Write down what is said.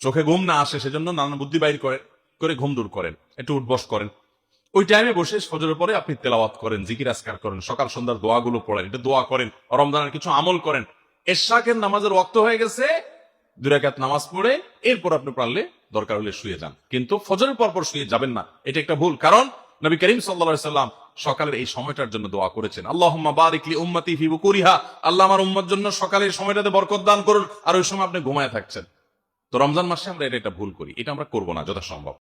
চোখে ঘুম না আসে, সেজন্য নানান বুদ্ধি বাইর করে করে ঘুম দূর করেন, একটু উঠবস করেন। ওই টাইমে বসে ফজরের পরে আপনি তেলাওয়াত করেন, জিকির আসকার করেন, সকাল সন্ধ্যার দোয়াগুলো পড়েন এটা দোয়া করেন, রমজানের কিছু আমল করেন। এরশাকের নামাজের ওয়াক্ত হয়ে গেছে দুরাকাত নামাজ পড়ে, এরপর আপনি পারলে দরকার হলে শুয়ে যান। কিন্তু ফজরের পর পর শুয়ে যাবেন না, এটা একটা ভুল, কারণ নবী করিম সাল্লা সাল্লাম সকালের এই সময়টার জন্য দোয়া করেছেন। আল্লাহ বারিকলি উম্মতি ফি বুকুরিহা, আল্লাহ আমার উম্মত জন্য সকালের সময়টাতে বরকত দান করুন, আর ওই সময় আপনি ঘুমায় থাকছেন। তো রমজান মাসে আমরা এটা একটা ভুল করি। এটা আমরা করব না যথাসম্ভব।